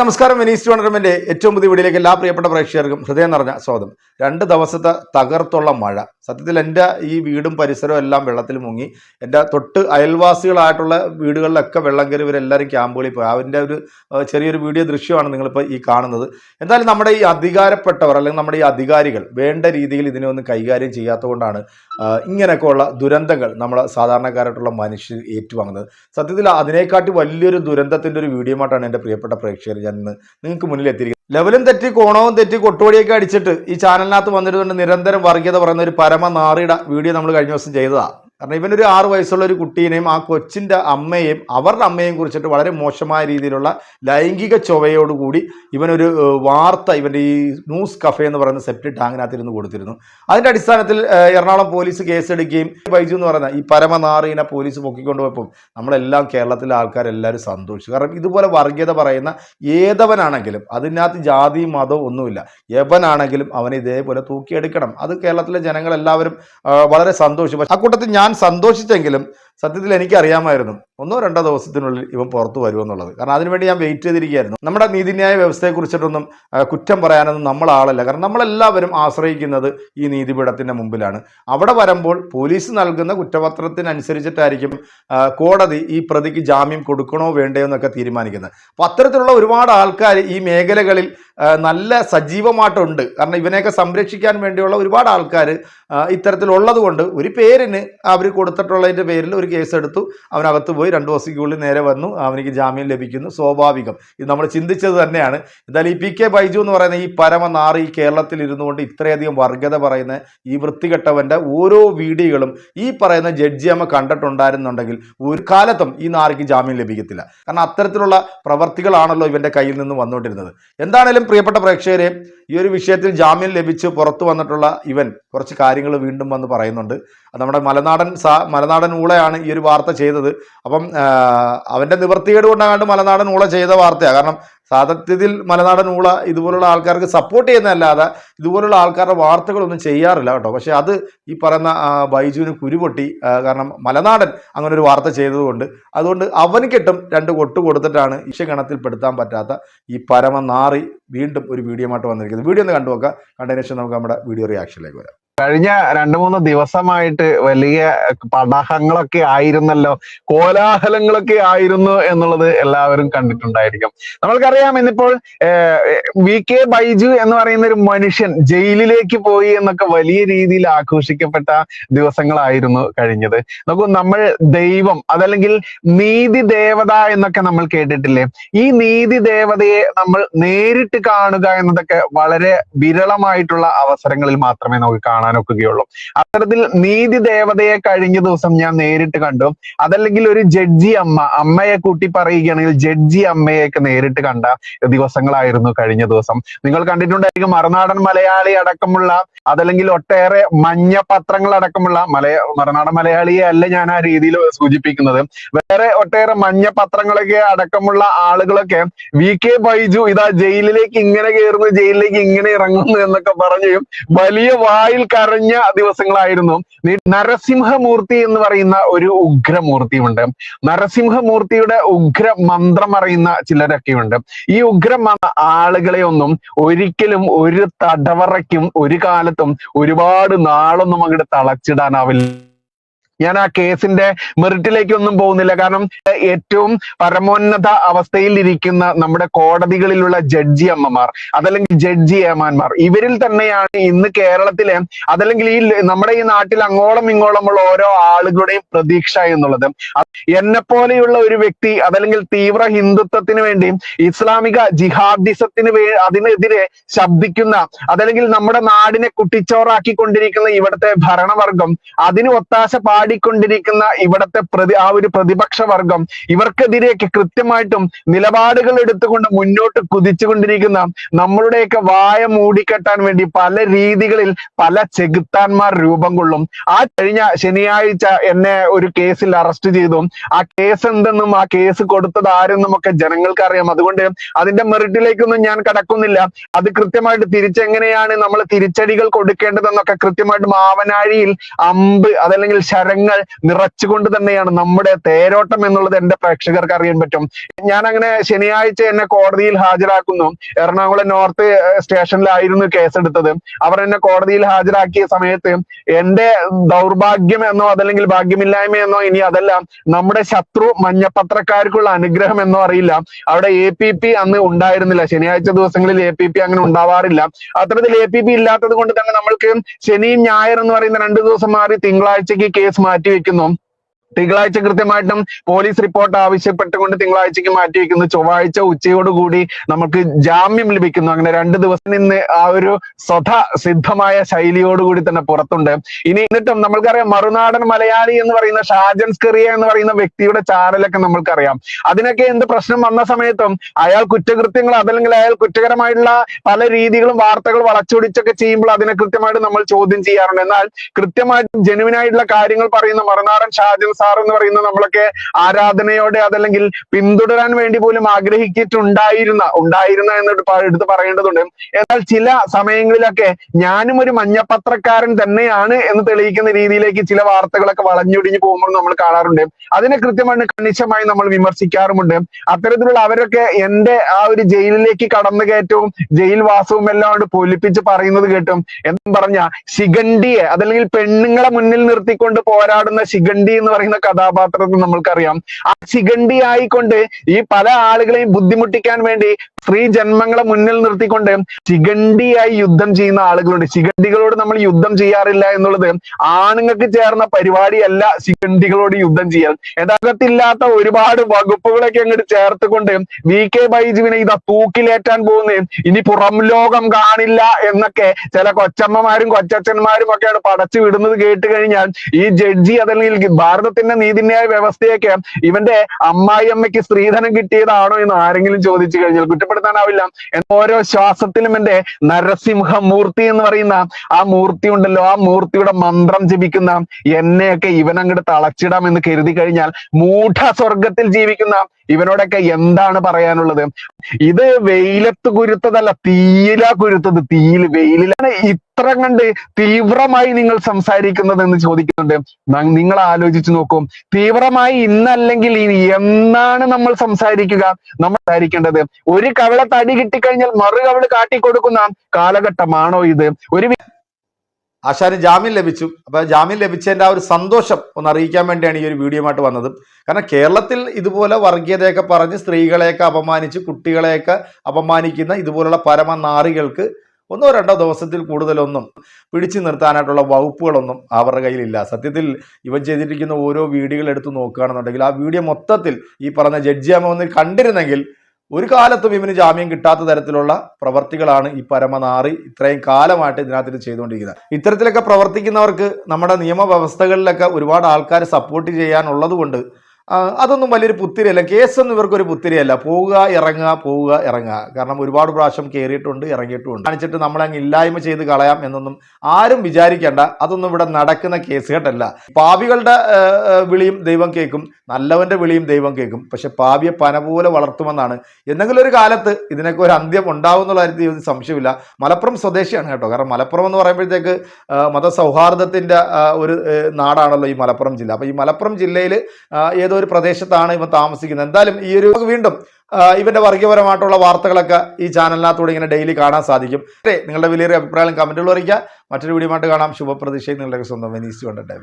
നമസ്കാരം Venice tournament ഏറ്റവും പുതിയ വീഡിയോയിലേക്ക് എല്ലാ പ്രിയപ്പെട്ട പ്രേക്ഷകർക്കും ഹൃദയം നിറഞ്ഞ സ്വാഗതം. രണ്ട് ദിവസത്തെ തകർത്തുള്ള മഴ. സത്യത്തിൽ എന്റെ ഈ വീടും പരിസരവും എല്ലാം വെള്ളത്തിൽ മുങ്ങി. എന്റെ തൊട്ട് അയൽവാസികളായിട്ടുള്ള വീടുകളിലൊക്കെ വെള്ളം കയറി ഇവരെല്ലാവരും ക്യാമ്പുകളിൽ പോയി. അതിന്റെ ഒരു ചെറിയൊരു വീഡിയോ ദൃശ്യമാണ് നിങ്ങളിപ്പോൾ ഈ കാണുന്നത്. എന്തായാലും നമ്മുടെ ഈ അധികാരപ്പെട്ടവർ അല്ലെങ്കിൽ നമ്മുടെ ഈ അധികാരികൾ വേണ്ട രീതിയിൽ ഇതിനെ ഒന്നും കൈകാര്യം ചെയ്യാത്തതുകൊണ്ടാണ് ഇങ്ങനെയൊക്കെയുള്ള ദുരന്തങ്ങൾ നമ്മൾ സാധാരണക്കാരായിട്ടുള്ള മനുഷ്യർ ഏറ്റുവാങ്ങുന്നത്. സത്യത്തിൽ അതിനെക്കാട്ടി വലിയൊരു ദുരന്തത്തിന്റെ ഒരു വീഡിയോ ആയിട്ടാണ് എന്റെ പ്രിയപ്പെട്ട പ്രേക്ഷകർ ഞാൻ നിങ്ങൾക്ക് മുന്നിൽ എത്തിയിരിക്കുന്നത് ലെവലും തെറ്റി കോണവും തെറ്റി കൊട്ടുവടിയൊക്കെ അടിച്ചിട്ട് ഈ ചാനലിനകത്ത് വന്നിരുന്നുകൊണ്ട് നിരന്തരം വർഗീയത പറയുന്ന ഒരു പരമ നാറിയുടെ വീഡിയോ നമ്മൾ കഴിഞ്ഞ ദിവസം ചെയ്തതാണ് കാരണം ഇവനൊരു ആറു വയസ്സുള്ള ഒരു കുട്ടീനെയും ആ കൊച്ചിന്റെ അമ്മയെയും അവരുടെ അമ്മയെയും കുറിച്ചിട്ട് വളരെ മോശമായ രീതിയിലുള്ള ലൈംഗിക ചൊവയോടുകൂടി ഇവനൊരു വാർത്ത ഇവന്റെ ഈ ന്യൂസ് കഫേ എന്ന് പറയുന്ന സെപ്റ്റ് ടാങ്ങിനകത്തിരുന്ന് കൊടുത്തിരുന്നു. അതിന്റെ അടിസ്ഥാനത്തിൽ എറണാകുളം പോലീസ് കേസെടുക്കുകയും ബൈജു എന്ന് പറയുന്ന ഈ പരമനാറിനെ പോലീസ് പൊക്കിക്കൊണ്ടുപോയപ്പോൾ നമ്മളെല്ലാം കേരളത്തിലെ ആൾക്കാരെല്ലാവരും സന്തോഷിച്ചു. കാരണം ഇതുപോലെ വർഗീയത പറയുന്ന ഏതവനാണെങ്കിലും അതിനകത്ത് ജാതിയും മതവും ഒന്നുമില്ല. എവനാണെങ്കിലും അവനെ ഇതേപോലെ തൂക്കിയെടുക്കണം. അത് കേരളത്തിലെ ജനങ്ങളെല്ലാവരും വളരെ സന്തോഷിച്ചു. അക്കൂട്ടത്തിൽ ഞാൻ സന്തോഷിച്ചെങ്കിലും സത്യത്തിൽ എനിക്കറിയാമായിരുന്നു. ഒന്നോ രണ്ടോ ദിവസത്തിനുള്ളിൽ ഇവൻ പുറത്തു വരുമെന്നുള്ളത് കാരണം അതിനുവേണ്ടി ഞാൻ വെയിറ്റ് ചെയ്തിരിക്കുകയായിരുന്നു. നമ്മുടെ നീതിന്യായ വ്യവസ്ഥയെക്കുറിച്ചിട്ടൊന്നും കുറ്റം പറയാനൊന്നും നമ്മളാളല്ല കാരണം നമ്മളെല്ലാവരും ആശ്രയിക്കുന്നത് ഈ നീതിപീഠത്തിന്റെ മുമ്പിലാണ്. അവിടെ വരുമ്പോൾ പോലീസ് നൽകുന്ന കുറ്റപത്രത്തിനനുസരിച്ചിട്ടായിരിക്കും കോടതി ഈ പ്രതിക്ക് ജാമ്യം കൊടുക്കണോ വേണ്ടയോ എന്നൊക്കെ തീരുമാനിക്കുന്നത്. അപ്പോൾ അത്തരത്തിലുള്ള ഒരുപാട് ആൾക്കാർ ഈ മേഖലകളിൽ നല്ല സജീവമായിട്ടുണ്ട്. കാരണം ഇവനെയൊക്കെ സംരക്ഷിക്കാൻ വേണ്ടിയുള്ള ഒരുപാട് ആൾക്കാർ ഇത്തരത്തിലുള്ളത് കൊണ്ട് ഒരു പേരിന് അവർ കൊടുത്തിട്ടുള്ളതിന്റെ പേരിൽ ഒരു കേസ് എടുത്തു. അവനകത്ത് പോയി രണ്ട് ദിവസത്തേക്കുള്ളിൽ നേരെ വന്നു. അവനിക്ക് ജാമ്യം ലഭിക്കുന്നു. സ്വാഭാവികം. ഇത് നമ്മൾ ചിന്തിച്ചത് തന്നെയാണ്. എന്തായാലും ഈ പി കെ ബൈജു എന്ന് പറയുന്ന ഈ പരമനാറി ഈ കേരളത്തിൽ ഇരുന്നു കൊണ്ട് ഇത്രയധികം വർഗത പറയുന്ന ഈ വൃത്തികെട്ടവന്റെ ഓരോ വീഡിയോകളും ഈ പറയുന്ന ജഡ്ജി അമ്മ കണ്ടിട്ടുണ്ടായിരുന്നുണ്ടെങ്കിൽ ഒരു കാലത്തും ഈ നാറിക്ക് ജാമ്യം ലഭിക്കത്തില്ല. കാരണം അത്തരത്തിലുള്ള പ്രവർത്തികളാണല്ലോ ഇവന്റെ കയ്യിൽ നിന്ന് വന്നുകൊണ്ടിരുന്നത്. എന്താണേലും പ്രിയപ്പെട്ട പ്രേക്ഷകരെ ഈ ഒരു വിഷയത്തിൽ ജാമ്യം ലഭിച്ച് പുറത്തു വന്നിട്ടുള്ള ഇവൻ കുറച്ച് കാര്യങ്ങൾ വീണ്ടും വന്ന് പറയുന്നുണ്ട്. നമ്മുടെ മലനാടൻ സാ മലനാടൻ ഊളയാണ് ഈ ഒരു വാർത്ത ചെയ്തത്. അപ്പം അവന്റെ നിവൃത്തികേട് കൊണ്ടാകാണ്ട് മലനാടൻ ഊള ചെയ്ത വാർത്തയാണ് കാരണം സാധത്യത്തിൽ മലനാടൻ ഊള ഇതുപോലുള്ള ആൾക്കാർക്ക് സപ്പോർട്ട് ചെയ്യുന്നതല്ലാതെ ഇതുപോലുള്ള ആൾക്കാരുടെ വാർത്തകളൊന്നും ചെയ്യാറില്ല കേട്ടോ. പക്ഷേ അത് ഈ പറയുന്ന ബൈജുവിന് കുരുപൊട്ടി കാരണം മലനാടൻ അങ്ങനെ ഒരു വാർത്ത ചെയ്തതുകൊണ്ട് അതുകൊണ്ട് അവന് കിട്ടും രണ്ട് കൊട്ട് കൊടുത്തിട്ടാണ് ഇഷഗണത്തിൽ പെടുത്താൻ പറ്റാത്ത ഈ പരമനാറി വീണ്ടും ഒരു വീഡിയോ ആയിട്ട് വന്നിരിക്കുന്നത്. വീഡിയോ ഒന്ന് കണ്ടു കണ്ടതിനു കണ്ടതിന് ശേഷം നമുക്ക് നമ്മുടെ വീഡിയോ റിയാക്ഷനിലേക്ക് വരാം. കഴിഞ്ഞ രണ്ടു മൂന്ന് ദിവസമായിട്ട് വലിയ പടഹങ്ങളൊക്കെ ആയിരുന്നല്ലോ കോലാഹലങ്ങളൊക്കെ ആയിരുന്നു എന്നുള്ളത് എല്ലാവരും കണ്ടിട്ടുണ്ടായിരിക്കും. നമ്മൾക്കറിയാം ഇന്നിപ്പോൾ വി കെ ബൈജു എന്ന് പറയുന്ന ഒരു മനുഷ്യൻ ജയിലിലേക്ക് പോയി എന്നൊക്കെ വലിയ രീതിയിൽ ആഘോഷിക്കപ്പെട്ട ദിവസങ്ങളായിരുന്നു കഴിഞ്ഞത്. നോക്കൂ നമ്മൾ ദൈവം അതല്ലെങ്കിൽ നീതി ദേവത എന്നൊക്കെ നമ്മൾ കേട്ടിട്ടില്ലേ? ഈ നീതി ദേവതയെ നമ്മൾ നേരിട്ട് കാണുക എന്നതൊക്കെ വളരെ വിരളമായിട്ടുള്ള അവസരങ്ങളിൽ മാത്രമേ നമുക്ക് കാണാനൊക്കുകയുള്ളൂ അത്തരത്തിൽ നീതി ദേവതയെ കഴിഞ്ഞ ദിവസം ഞാൻ നേരിട്ട് കണ്ടു. അതല്ലെങ്കിൽ ഒരു ജഡ്ജി അമ്മ അമ്മയെ കൂട്ടി പറയുകയാണെങ്കിൽ ജഡ്ജി അമ്മയെയൊക്കെ നേരിട്ട് കണ്ട ദിവസങ്ങളായിരുന്നു കഴിഞ്ഞ ദിവസം. നിങ്ങൾ കണ്ടിട്ടുണ്ടായിരിക്കും മറുനാടൻ മലയാളി അടക്കമുള്ള അതല്ലെങ്കിൽ ഒട്ടേറെ മഞ്ഞ പത്രങ്ങൾ അടക്കമുള്ള മലയ മറുനാടൻ മലയാളിയെ അല്ല ഞാൻ ആ രീതിയിൽ സൂചിപ്പിക്കുന്നത്. വേറെ ഒട്ടേറെ മഞ്ഞ പത്രങ്ങളൊക്കെ അടക്കമുള്ള ആളുകളൊക്കെ വി കെ ബൈജു ഇതാ ജയിലിലേക്ക് ഇങ്ങനെ കയറുന്നു ജയിലിലേക്ക് ഇങ്ങനെ ഇറങ്ങുന്നു എന്നൊക്കെ പറഞ്ഞു വലിയ വായിൽ കരഞ്ഞ ദിവസങ്ങളായിരുന്നു. നരസിംഹമൂർത്തി എന്ന് പറയുന്ന ഒരു ഉഗ്രമൂർത്തി ഉണ്ട് നരസിംഹമൂർത്തിയുടെ ഉഗ്ര മന്ത്രം അറിയുന്ന ചിലരൊക്കെയുണ്ട്. ഈ ഉഗ്ര ആളുകളെ ഒന്നും ഒരിക്കലും ഒരു തടവറയ്ക്കും ഒരു കാലത്തും ഒരുപാട് നാളൊന്നും അങ്ങോട്ട് തളച്ചിടാനാവില്ല. ഞാൻ ആ കേസിന്റെ മെറിറ്റിലേക്കൊന്നും പോകുന്നില്ല. കാരണം ഏറ്റവും പരമോന്നത അവസ്ഥയിൽ ഇരിക്കുന്ന നമ്മുടെ കോടതികളിലുള്ള ജഡ്ജി അമ്മമാർ അതല്ലെങ്കിൽ ജഡ്ജി ഏമാന്മാർ ഇവരിൽ തന്നെയാണ് ഇന്ന് കേരളത്തിലെ അതല്ലെങ്കിൽ ഈ നമ്മുടെ ഈ നാട്ടിൽ അങ്ങോളം ഇങ്ങോളമുള്ള ഓരോ ആളുകളുടെയും പ്രതീക്ഷ എന്നുള്ളത്. എന്നെ പോലെയുള്ള ഒരു വ്യക്തി അതല്ലെങ്കിൽ തീവ്ര ഹിന്ദുത്വത്തിന് വേണ്ടി ഇസ്ലാമിക ജിഹാദിസത്തിന് വേ അതിനെതിരെ ശബ്ദിക്കുന്ന അതല്ലെങ്കിൽ നമ്മുടെ നാടിനെ കുട്ടിച്ചോറാക്കിക്കൊണ്ടിരിക്കുന്ന ഇവിടുത്തെ ഭരണവർഗം അതിന് ഒത്താശ പാടിക്കൊണ്ടിരിക്കുന്ന ഇവിടത്തെ പ്രതി ആ ഒരു പ്രതിപക്ഷ വർഗം ഇവർക്കെതിരെയൊക്കെ കൃത്യമായിട്ടും നിലപാടുകൾ എടുത്തുകൊണ്ട് മുന്നോട്ട് കുതിച്ചുകൊണ്ടിരിക്കുന്ന നമ്മളുടെയൊക്കെ വായ മൂടിക്കെട്ടാൻ വേണ്ടി പല രീതികളിൽ പല ചെകുത്താന്മാർ രൂപം കൊള്ളും. ആ കഴിഞ്ഞ ശനിയാഴ്ച എന്നെ ഒരു കേസിൽ അറസ്റ്റ് ചെയ്തു. ആ കേസ് എന്തെന്നും ആ കേസ് കൊടുത്തത് ആരെന്നും ഒക്കെ ജനങ്ങൾക്ക് അറിയാം അതുകൊണ്ട് അതിന്റെ മെറിറ്റിലേക്കൊന്നും ഞാൻ കടക്കുന്നില്ല. അത് കൃത്യമായിട്ട് തിരിച്ചെങ്ങനെയാണ് നമ്മൾ തിരിച്ചടികൾ കൊടുക്കേണ്ടതെന്നൊക്കെ കൃത്യമായിട്ട് മാവനാഴിയിൽ അമ്പ് അതല്ലെങ്കിൽ ശര മരങ്ങൾ നിറച്ചുകൊണ്ട് തന്നെയാണ് നമ്മുടെ തേരോട്ടം എന്നുള്ളത് എന്റെ പ്രേക്ഷകർക്ക് അറിയാൻ പറ്റും. ഞാൻ അങ്ങനെ ശനിയാഴ്ച എന്നെ കോടതിയിൽ ഹാജരാക്കുന്നു. എറണാകുളം നോർത്ത് സ്റ്റേഷനിലായിരുന്നു കേസെടുത്തത്. അവർ എന്നെ കോടതിയിൽ ഹാജരാക്കിയ സമയത്ത് എന്റെ ദൗർഭാഗ്യം എന്നോ അതല്ലെങ്കിൽ ഭാഗ്യമില്ലായ്മ എന്നോ ഇനി അതല്ല നമ്മുടെ ശത്രു മഞ്ഞപ്പത്രക്കാർക്കുള്ള അനുഗ്രഹം എന്നോ അറിയില്ല. അവിടെ എ പി പി അന്ന് ഉണ്ടായിരുന്നില്ല. ശനിയാഴ്ച ദിവസങ്ങളിൽ എ പി പി അങ്ങനെ ഉണ്ടാവാറില്ല. അത്തരത്തിൽ എ പി പി ഇല്ലാത്തത് കൊണ്ട് തന്നെ നമ്മൾക്ക് ശനിയും ഞായർ എന്ന് പറയുന്ന രണ്ടു ദിവസം മാറി തിങ്കളാഴ്ചക്ക് കേസ് മാറ്റി വെക്കുന്നു. തിങ്കളാഴ്ച കൃത്യമായിട്ടും പോലീസ് റിപ്പോർട്ട് ആവശ്യപ്പെട്ടുകൊണ്ട് തിങ്കളാഴ്ചക്ക് മാറ്റിവെക്കുന്നു ചൊവ്വാഴ്ച ഉച്ചയോടുകൂടി നമുക്ക് ജാമ്യം ലഭിക്കുന്നു. അങ്ങനെ രണ്ട് ദിവസം നിന്ന് ആ ഒരു സ്വത സിദ്ധമായ ശൈലിയോടുകൂടി തന്നെ പുറത്തുണ്ട്. ഇനി എന്നിട്ടും നമ്മൾക്കറിയാം മറുനാടൻ മലയാളി എന്ന് പറയുന്ന ഷാജൻ സ്കറിയ എന്ന് പറയുന്ന വ്യക്തിയുടെ ചാനലൊക്കെ നമ്മൾക്കറിയാം. അതിനൊക്കെ എന്ത് പ്രശ്നം വന്ന സമയത്തും അയാൾ കുറ്റകൃത്യങ്ങൾ അതല്ലെങ്കിൽ അയാൾ കുറ്റകരമായിട്ടുള്ള പല രീതികളും വാർത്തകൾ വളച്ചൊടിച്ചൊക്കെ ചെയ്യുമ്പോൾ അതിനെ കൃത്യമായിട്ട് നമ്മൾ ചോദ്യം ചെയ്യാറുണ്ട്. എന്നാൽ കൃത്യമായിട്ട് ജെനുവിൻ ആയിട്ടുള്ള കാര്യങ്ങൾ പറയുന്ന മറുനാടൻ ഷാജൻ സാർ എന്ന് പറയുന്ന നമ്മളൊക്കെ ആരാധനയോടെ അതല്ലെങ്കിൽ പിന്തുടരാൻ വേണ്ടി പോലും ആഗ്രഹിച്ചിട്ടുണ്ടായിരുന്ന ഉണ്ടായിരുന്ന എന്നിട്ട് എടുത്ത് പറയേണ്ടതുണ്ട്. എന്നാൽ ചില സമയങ്ങളിലൊക്കെ ഞാനും ഒരു മഞ്ഞപ്പത്രക്കാരൻ തന്നെയാണ് എന്ന് തെളിയിക്കുന്ന രീതിയിലേക്ക് ചില വാർത്തകളൊക്കെ വളഞ്ഞൊടിഞ്ഞു പോകുമ്പോൾ നമ്മൾ കാണാറുണ്ട്. അതിനെ കൃത്യമായി കണിശമായി നമ്മൾ വിമർശിക്കാറുമുണ്ട്. അത്തരത്തിലുള്ള അവരൊക്കെ എന്റെ ആ ഒരു ജയിലിലേക്ക് കടന്നു കയറ്റവും ജയിൽ വാസവും എല്ലാം കൊണ്ട് പൊലിപ്പിച്ച് പറയുന്നത് കേട്ടും എന്നും പറഞ്ഞ ശിഖണ്ഡിയെ അതല്ലെങ്കിൽ പെണ്ണുങ്ങളെ മുന്നിൽ നിർത്തിക്കൊണ്ട് പോരാടുന്ന ശിഖണ്ഡി എന്ന് പറയുന്ന കഥാപാത്രത്തെ നമ്മൾക്കറിയാം. ആ ശിഖണ്ഡി ആയിക്കൊണ്ട് ഈ പല ആളുകളെയും ബുദ്ധിമുട്ടിക്കാൻ വേണ്ടി സ്ത്രീ ജന്മങ്ങളെ മുന്നിൽ നിർത്തിക്കൊണ്ട് ശിഖണ്ഡിയായി യുദ്ധം ചെയ്യുന്ന ആളുകളുണ്ട്. ശിഖണ്ഡികളോട് നമ്മൾ യുദ്ധം ചെയ്യാറില്ല എന്നുള്ളത് ആണുങ്ങൾക്ക് ചേർന്ന പരിപാടിയല്ല ശിഖണ്ഡികളോട് യുദ്ധം ചെയ്യാൻ യഥാർത്ഥത്തില്ലാത്ത ഒരുപാട് വകുപ്പുകളൊക്കെ അങ്ങോട്ട് ചേർത്തുകൊണ്ട് വി കെ ബൈജുവിനെ ഇതാ തൂക്കിലേറ്റാൻ പോകുന്നേ ഇനി പുറം ലോകം കാണില്ല എന്നൊക്കെ ചില കൊച്ചമ്മമാരും കൊച്ചച്ഛന്മാരും ഒക്കെയാണ് പടച്ചു വിടുന്നത് കേട്ട് കഴിഞ്ഞാൽ ഈ ജഡ്ജി അതല്ലെങ്കിൽ ഭാരതത്തിന്റെ നീതിന്യായ വ്യവസ്ഥയൊക്കെ ഇവന്റെ അമ്മായിയമ്മയ്ക്ക് സ്ത്രീധനം കിട്ടിയതാണോ എന്ന് ആരെങ്കിലും ചോദിച്ചു കഴിഞ്ഞാൽ കുറ്റപ്പെടുത്താനാവില്ല എന്നാൽ ഓരോ ശ്വാസത്തിലും എന്റെ നരസിംഹ മൂർത്തി എന്ന് പറയുന്ന ആ മൂർത്തി ഉണ്ടല്ലോ ആ മൂർത്തിയുടെ മന്ത്രം ജപിക്കുന്ന എന്നെയൊക്കെ ഇവൻ അങ്ങോട്ട് തളച്ചിടാം എന്ന് കരുതി കഴിഞ്ഞാൽ മൂഢ സ്വർഗത്തിൽ ജീവിക്കുന്ന ഇവനോടൊക്കെ എന്താണ് പറയാനുള്ളത്? ഇത് വെയിലത്ത് കുരുത്തതല്ല തീയില കുരുത്തത്. തീയിൽ വെയിലിലാണ് ഇത്ര കണ്ട് തീവ്രമായി നിങ്ങൾ സംസാരിക്കുന്നത് എന്ന് ചോദിക്കുന്നുണ്ട് നിങ്ങൾ ആലോചിച്ചു നോക്കും. തീവ്രമായി ഇന്നല്ലെങ്കിൽ ഇനി എന്നാണ് നമ്മൾ സംസാരിക്കുക? നമ്മൾ സംസാരിക്കേണ്ടത് ഒരു കവള തടി കിട്ടിക്കഴിഞ്ഞാൽ മറു കവൾ കാട്ടിക്കൊടുക്കുന്ന കാലഘട്ടമാണോ ഇത്? ഒരു ആശാന് ജാമ്യം ലഭിച്ചു. അപ്പോൾ ജാമ്യം ലഭിച്ചതിന്റെ ആ ഒരു സന്തോഷം ഒന്ന് അറിയിക്കാൻ വേണ്ടിയാണ് ഈ ഒരു വീഡിയോയുമായിട്ട് വന്നത്. കാരണം കേരളത്തിൽ ഇതുപോലെ വർഗീയതയൊക്കെ പറഞ്ഞ് സ്ത്രീകളെയൊക്കെ അപമാനിച്ച് കുട്ടികളെയൊക്കെ അപമാനിക്കുന്ന ഇതുപോലുള്ള പരമനാറികൾക്ക് ഒന്നോ രണ്ടോ ദിവസത്തിൽ കൂടുതലൊന്നും പിടിച്ചു നിർത്താനായിട്ടുള്ള വകുപ്പുകളൊന്നും അവരുടെ കയ്യിലില്ല. സത്യത്തിൽ ഇവൻ ചെയ്തിരിക്കുന്ന ഓരോ വീഡിയോകൾ എടുത്ത് നോക്കുകയാണെന്നുണ്ടെങ്കിൽ ആ വീഡിയോ മൊത്തത്തിൽ ഈ പറഞ്ഞ ജഡ്ജി അമ്മ കണ്ടിരുന്നെങ്കിൽ ഒരു കാലത്തും ഇവന് ജാമ്യം കിട്ടാത്ത തരത്തിലുള്ള പ്രവർത്തികളാണ് ഈ പരമനാറി ഇത്രയും കാലമായിട്ട് ഇതിനകത്ത് ചെയ്തുകൊണ്ടിരിക്കുന്നത്. ഇത്തരത്തിലൊക്കെ പ്രവർത്തിക്കുന്നവർക്ക് നമ്മുടെ നിയമവ്യവസ്ഥകളിലൊക്കെ ഒരുപാട് ആൾക്കാർ സപ്പോർട്ട് ചെയ്യാനുള്ളത് കൊണ്ട് അതൊന്നും വലിയൊരു പുത്തിരിയല്ല. കേസൊന്നും ഇവർക്കൊരു പുത്തിരിയല്ല. പോവുക ഇറങ്ങുക പോവുക ഇറങ്ങുക. കാരണം ഒരുപാട് പ്രാവശ്യം കയറിയിട്ടുണ്ട് ഇറങ്ങിയിട്ടുണ്ട്. കാണിച്ചിട്ട് നമ്മളങ്ങ് ഇല്ലായ്മ ചെയ്ത് കളയാം എന്നൊന്നും ആരും വിചാരിക്കേണ്ട. അതൊന്നും ഇവിടെ നടക്കുന്ന ആ, ആ, വിളിയും ദൈവം കേൾക്കും. നല്ലവന്റെ വിളിയും ദൈവം കേൾക്കും. പക്ഷെ പാപിയെ പന പോലെ വളർത്തുമെന്നാണ്. എന്തെങ്കിലും ഒരു കാലത്ത് ഇതിനൊക്കെ ഒരു അന്ത്യം ഉണ്ടാവും എന്നുള്ള കാര്യത്തിൽ സംശയമില്ല. മലപ്പുറം സ്വദേശിയാണ് കേട്ടോ. കാരണം മലപ്പുറം എന്ന് പറയുമ്പോഴത്തേക്ക് മതസൗഹാർദ്ദത്തിന്റെ ഒരു നാടാണല്ലോ ഈ മലപ്പുറം ജില്ല. അപ്പോൾ ഈ മലപ്പുറം ജില്ലയിൽ ഏതോ ഒരു പ്രദേശത്താണ് ഇവ താമസിക്കുന്നത്. എന്തായാലും ഈ ഒരു വീണ്ടും ഇവന്റെ വർഗീയപരമായിട്ടുള്ള വാർത്തകളൊക്കെ ഈ ചാനലിനകത്തൂടെ ഇങ്ങനെ ഡെയിലി കാണാൻ സാധിക്കും. നിങ്ങളുടെ വലിയൊരു അഭിപ്രായം കമന്റുകൾ അറിയിക്കുക. മറ്റൊരു വീഡിയോ ആയിട്ട് കാണാം. ശുഭപ്രതീക്ഷയും നിങ്ങളുടെ സ്വന്തം വെനീസ് കണ്ടിട്ട്